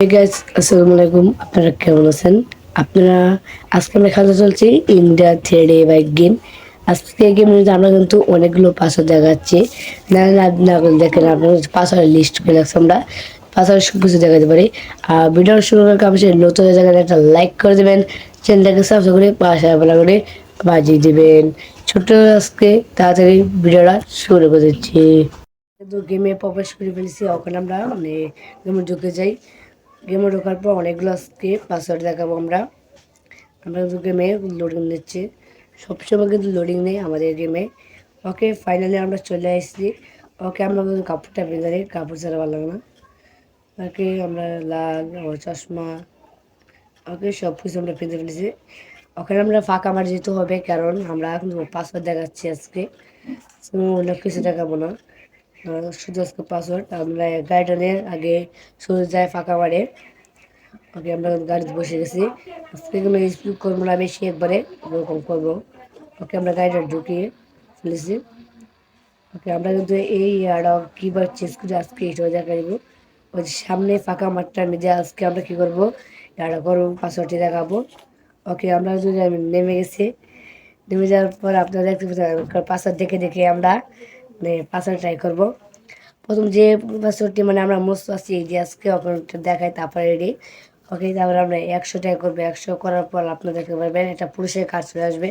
Guys, আসসালামু আলাইকুম। আপনারা কেমন আছেন? আপনারা আজকে আমরা খেলতে চলছি ইন্ডিয়া থ্রি বাইক গেম আজকে গেম আমরা কিন্তু অনেকগুলো পাসওয়ার্ড দেখাচ্ছি। না না না দেখেন আপনার পাসওয়ার্ড লিস্ট করে রাখছি আমরা। পাসওয়ার্ড সব কিছু দেখাতে পারি। আর ভিডিও শুরু করার শেষ নতুন জায়গায় একটা লাইক করে দেবেন। চ্যানেলটাকে সাবস্ক্রাইব করে পাশে বেলা করে বাজিয়ে দেবেন। ছোট্ট আজকে তাড়াতাড়ি ভিডিওটা শুরু করে দিচ্ছি। গেমে প্রবেশ করে ফেলেছি। ওখানে আমরা মানে গেমে ঢুকে যাই। গেমে ঢোকার পর অনেকগুলো আজকে পাসওয়ার্ড দেখাবো আমরা। আমরা কিন্তু গেমে লোডিং নিচ্ছি সবসময় কিন্তু লোডিং নেই আমাদের গেমে। ওকে ফাইনালি আমরা চলে এসেছি ওকে, আমরা কিন্তু কাপড়টা বেঁধে নিই, কাপড় ছাড়া ভালো লাগে না। ওকে, আমরা লাল ও চশমা। ওকে সব কিছু আমরা পেতে ফেলেছি। ওখানে আমরা ফাঁকা আমার যেতে হবে, কারণ আমরা কিন্তু পাসওয়ার্ড দেখাচ্ছি আজকে। অন্য কিছু দেখাবো না। আজকে পাসওয়ার্ড আমরা গাড়িটা আগে শুরু যায় ফাঁকা মারে ওকে, আমরা গাড়িতে বসে গেছি। কোনো স্পিড করব না বেশি একবারে ওরকম করব। ওকে, আমরা গাড়িটা ঢুকিয়ে ফেলেছি। ওকে, আমরা কিন্তু এই আড়া কীভাবে চেঞ্জ করে আজকে এটা দেখা দিব। ওই যে সামনে ফাঁকা মাঠটা নিজে আজকে আমরা কী করব এটা করব, পাসওয়ার্ডটি দেখাবো। ওকে, আমরা যদি আমি নেমে গেছি, নেমে যাওয়ার পর আপনারা দেখতে পাচ্ছেন, পাসওয়ার্ড দেখে দেখে আমরা পাসওয়ার্ড ট্রাই করব। প্রথম যে পাসওয়ার্ডটি মানে আমরা মস্ত আছি এই যে আজকে ওখানটা দেখাই, তারপরে রেডি ওকে তারপরে আমরা একশো ট্রাই করব, একশো করার পর আপনারা দেখতে পারবেন এটা পুরুষের কাজ চলে আসবে।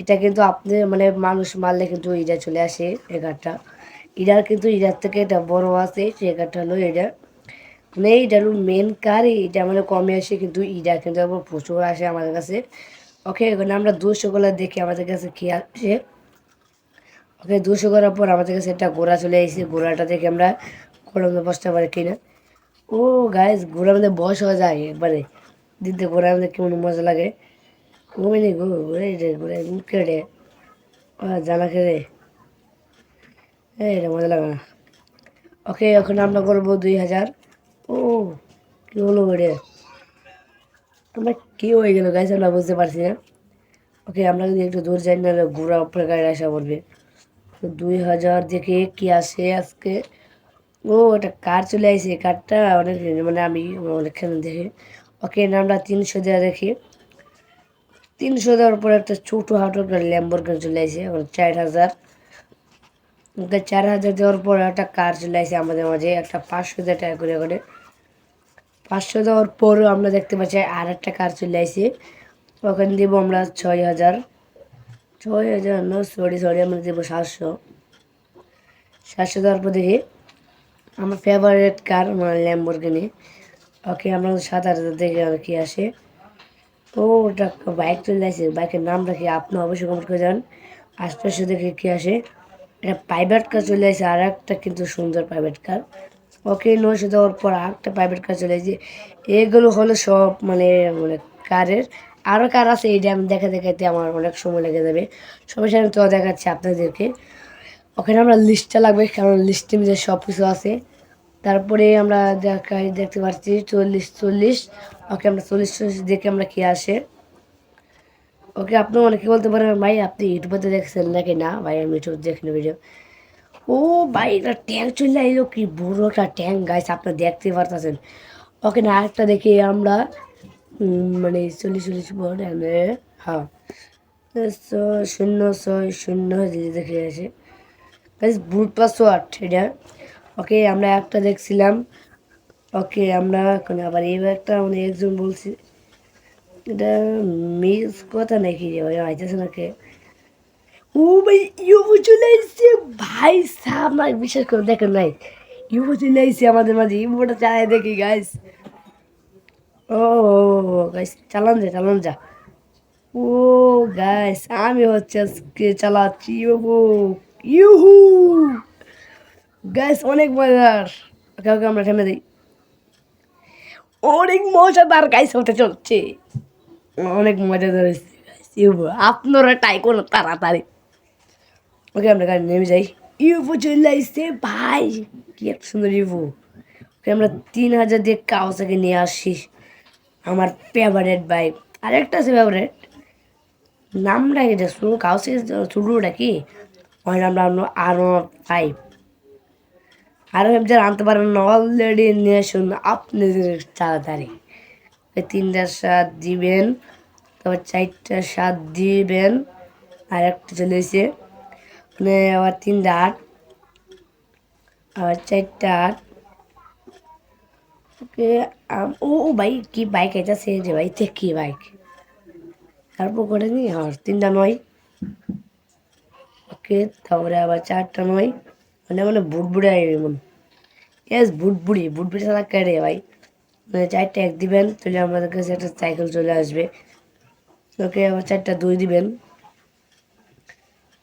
এটা কিন্তু আপনি মানে মানুষ মারলে কিন্তু ইডা চলে আসে, এই কার্ডটা ইডার কিন্তু ইডার থেকে এটা বড় আছে, সেই কার্ডটা হলো এটা। মানে এইটা হলো মেন কার এটা মানে কমে আসে কিন্তু ইডা কিন্তু প্রচুর আসে আমাদের কাছে। ওকে এখানে আমরা দুশো গুলো দেখি, আমাদের কাছে কি আসে। ওকে দুশো করার পর আমাদের কাছে একটা ঘোড়া চলে এসেছে। ঘোড়াটা দেখে আমরা ঘোড়ার বসতে পারি কিনা ও গাইজ ঘোড়ার মধ্যে বস হয়ে যায় একবারে। দিতে ঘোড়ার মধ্যে কেমন মজা লাগে। ঘুমিনি গো, এই রে ঘুরে মুখে রে জানা খেলে রে, মজা লাগে না। ওকে, এখন আমরা করব দুই হাজার। ও, কী হলো রে? আমরা কী হয়ে গেল গাইজ আমরা বুঝতে পারছি না। ওকে, আমরা যদি একটু দূর যাই না ঘোরা উপরে গাড়ি আসা পড়বে। দুই হাজার দেখে কি আসে আজকে? ও, একটা কার চলে আসে কারটা? অনেক মানে আমি অনেকখানে দেখি। ওকে না আমরা তিনশো দেওয়া দেখি। তিনশো দেওয়ার পর একটা ছোটো হাটো, একটা ল্যাম্বরগিনি চলে আসে চার হাজার। ওকে, চার হাজার দেওয়ার পর একটা কার চলে আসে আমাদের মাঝে, একটা পাঁচশো দেওয়া টাকা করে করে পাঁচশো দেওয়ার পরও আমরা দেখতে পাচ্ছি আর একটা কার চলে আসে ওখানে দেবো আমরা ছয় হাজার ছয় হাজার না সরি সরি, আমরা দেবো সাতশো। সাতশো দেওয়ার পর দেখি, আমার ফেভারিট কার মানে ল্যাম্বরগিনি ওকে আমরা সাত হাজার দেখে আর কি আসে। ও, ওটা বাইক চলে আসে বাইকের নাম রাখি আপনি, অবশ্যই কমেন্ট করে যান আশপাশে দেখে কি আসে এটা প্রাইভেট কার চলে আসে, আর একটা কিন্তু সুন্দর প্রাইভেট কার ওকে নয়শো দেওয়ার পর আর একটা প্রাইভেট কার চলে আসে। এগুলো হলো সব মানে মানে কারের আরও কার আছে, এই ড্যাম দেখা দেখাতে আমার অনেক সময় লেগে যাবে। সবার সাথে তো দেখাচ্ছি আপনাদেরকে। ওখানে আমরা লিস্টটা লাগবে, কারণ লিস্টে মধ্যে সব কিছু আছে। তারপরে আমরা দেখা দেখতে পাচ্ছি চল্লিশ চল্লিশ। ওকে, আমরা চল্লিশ চল্লিশ দেখে আমরা কি আসে। ওকে, আপনি অনেকে বলতে পারেন, ভাই, আপনি ইউটিউবে দেখছেন নাকি? না, ভাই, আমি ইউটিউব দেখিনি ভিডিও ও ভাই, এটা ট্যাঙ্ক চলে এলো কি বড় একটা ট্যাঙ্ক গাছ আপনি দেখতে পারতেছেন। ওকে, না, আরেকটা দেখি আমরা। মানে চল্লিশ চল্লিশ পর হ্যাঁ। শূন্য ছয় শূন্য দেখে আছে। বুট পাসওয়ার্ড এটা। ওকে, আমরা একটা দেখছিলাম। ওকে, আমরা এখন আবার এই একটা মানে একজন বলছি। এটা মিস কথা নাকি রে ভাই, আইতেছে নাকি? ও ভাই ইউবো চলে এসছে। ভাই সাহ না, বিশ্বাস করে, দেখেন নাই। ইউবো চলে এসছে আমাদের মাঝে। ইউবোটা চালায় দেখি গাইস ও গাইস চালান যা চালান যা। ও গাইস আমি হচ্ছে আজকে চালাচ্ছি ইউহু। গাইস অনেক মজার। ওকে ওকে, আমরা থেমে দিই। অনেক মজাদার গাইস হতে চলছে। অনেক মজাদার হয়েছে ইউবো আপনারা টাই করুন তাড়াতাড়ি। ওকে, আমরা গাড়ি নেমে যাই। ইউবো চলে আসছে ভাই, কি এক সুন্দর ইউবো আমরা তিন হাজার দিয়ে কাউসাকে নিয়ে আসি। আমার ফেভারেট বাইক আরেকটা আছে ফেভারেট নামটা এটা শুরু কাউসে শুরুটা কি? ওই নামটা হলো আর ফাইভ আরও যারা আনতে পারেন অলরেডি নিয়ে আসুন। আপনি তাড়াতাড়ি। ওই তিনটা স্বাদ দিবেন, তারপর চারটা স্বাদ দিবেন, আর একটা চলে এসে মানে আবার তিনটা আট। আবার চারটা আট। ও ও ভাই, কি বাইক আইতাছে যে ভাই, তে কি বাইক তারপর করে নি আর তিনটা নয়। ওকে, তারপরে আবার চারটা নয়। মানে মানে বুটবুড়ি এমন। এস বুটবুড়ি বুটবুড়ি সারা কেড়ে ভাই। মানে চারটা এক দিবেন, তাহলে আমাদের কাছে একটা সাইকেল চলে আসবে। ওকে, আবার চারটা দুই দিবেন।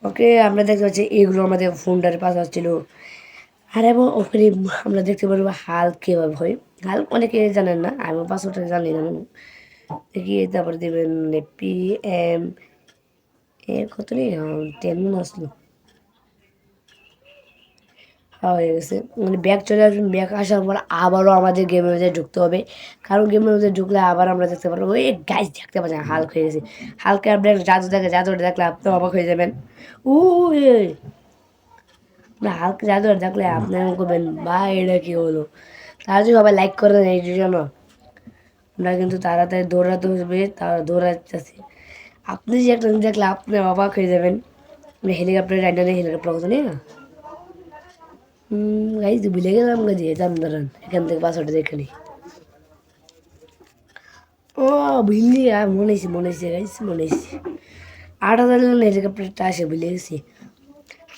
ওকে, আমরা দেখতে পাচ্ছি, এগুলো আমাদের ফোনটার পাশে ছিল আর এবং ওখানে আমরা দেখতে পারব হাল কীভাবে হয়। হাল অনেকে জানেন না আমি পাসওয়ার্ডটা জানি না। দেখি তারপরে দেবেন পি এম এ কত নেই টেন আসলো। হ্যাঁ, হয়ে গেছে। মানে ব্যাগ চলে আসবেন ব্যাগ আসার পর আবারও আমাদের গেমের মধ্যে ঢুকতে হবে। কারণ গেমের মধ্যে ঢুকলে আবার আমরা দেখতে পারব। ওই গাছ দেখতে পাচ্ছি হালক হয়ে গেছে। হালকা আপনি জাদু দেখে জাদুটা দেখলে আপনি অবাক হয়ে যাবেন। ও হালকা জাদু দেখলে আপনি করবেন বা এটা কি হলো? জন্য সবাই লাইক করে দেন এই জন্য আমরা কিন্তু তাড়াতাড়ি দৌড়াতে হবে তারা দৌড়াচ্ছি। আপনি যে একটা দেখলে আপনি অবাক হয়ে যাবেন। হেলিকপ্টার রাইডার হেলিকপ্টার কথা নেই না গাইজ ভুলে গেলাম গাজি দাম দাঁড়ান। এখান থেকে পাসওয়ার্ডটা দেখে নিই ও বুঝলি আর মনে হয়েছে মনে হয়েছে গাইজ মনে হয়েছে আট হাজার হেলিকপ্টারটা আসে, ভুলে গেছি।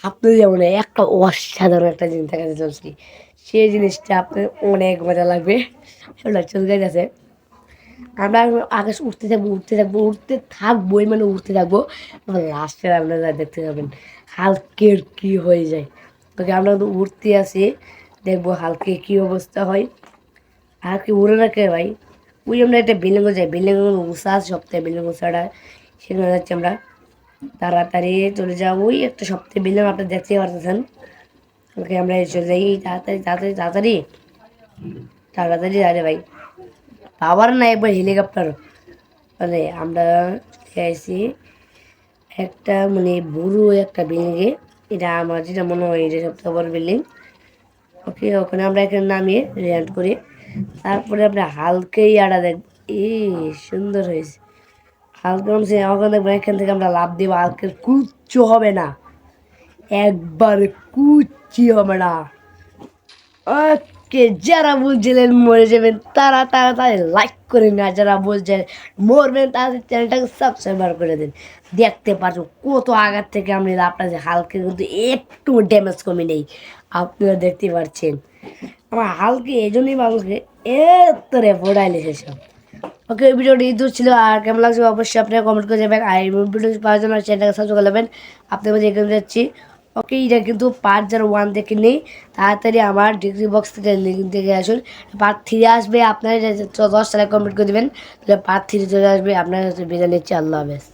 আপনি যেমন একটা অসাধারণ একটা জিনিস দেখাতে চলছি সেই জিনিসটা আপনার অনেক মজা লাগবে। সেটা চলে গেছে আমরা আকাশ উঠতে থাকব উঠতে থাকব, উঠতে থাকবোই মানে উঠতে থাকব। লাস্টে আপনারা দেখতে পাবেন, হালকের কি হয়ে যায়। তোকে আমরা উঠতে আসি, দেখব হালকে কি অবস্থা হয়। হালকে উড়ে রাখে ভাই? ওই আমরা একটা বিল্ডিংও যাই বিল্ডিং উষা সপ্তাহে বিল্ডিং উষাটা সেখানে যাচ্ছি আমরা। তাড়াতাড়ি চলে যাব, ওই একটা সপ্তাহে বিল্ডিং আপনার দেখতেই পারতেছেন। ওকে আমরা চলে যাই তাড়াতাড়ি তাড়াতাড়ি তাড়াতাড়ি। তাড়াতাড়ি আরে ভাই। পাওয়ার না একবার হেলিকপ্টার মানে আমরা চাইছি একটা মানে বুড়ো একটা বিল্ডিংয়ে এটা আমার যেটা মনে হয় এটা সবথেকে বড় বিল্ডিং ওকে, ওখানে আমরা এখানে নামিয়ে ল্যান্ড করি। তারপরে আমরা হালকেই আড়া দেখ এই সুন্দর হয়েছে। হালকা ওখানে দেখব, এখান থেকে আমরা লাভ দেবো, হালকের কুচ্ছু হবে না। একবার কুচ্ছি হবে না? ওকে, যারা বলছিলেন মরে যাবেন, তারা তাদের লাইক করে না যারা বলছেন মরবেন, তাদের চ্যানেলটাকে সাবস্ক্রাইবার করে দিন। দেখতে পাচ্ছ কত আগার থেকে আমি আপনাদের হালকে কিন্তু একটু ড্যামেজ কমে নেই। আপনারা দেখতে পাচ্ছেন, আমার হালকে এই জন্যই মানুষকে এতরে ফোটাইলে সেসব ওকে ওই ভিডিওটি দূর ছিল, আর কেমন লাগছে অবশ্যই আপনারা কমেন্ট করে যাবেন আর এই ভিডিও পাওয়ার জন্য চ্যানেলটাকে সাবস্ক্রাইব করে নেবেন। আপনাদের মধ্যে এখানে যাচ্ছি। ওকে এটা কিন্তু পার্ট যারা ওয়ান থেকে নেই। তাড়াতাড়ি আমার ডিগ্রি বক্স থেকে লিঙ্ক দেখে আসুন। পার্ট থ্রি আসবে, আপনারা দশ তারিখ কমপ্লিট করে দেবেন। তাহলে পার্ট থ্রি চলে আসবে, আপনারা বেজা নিচ্ছি, আল্লাহ হাফেজ।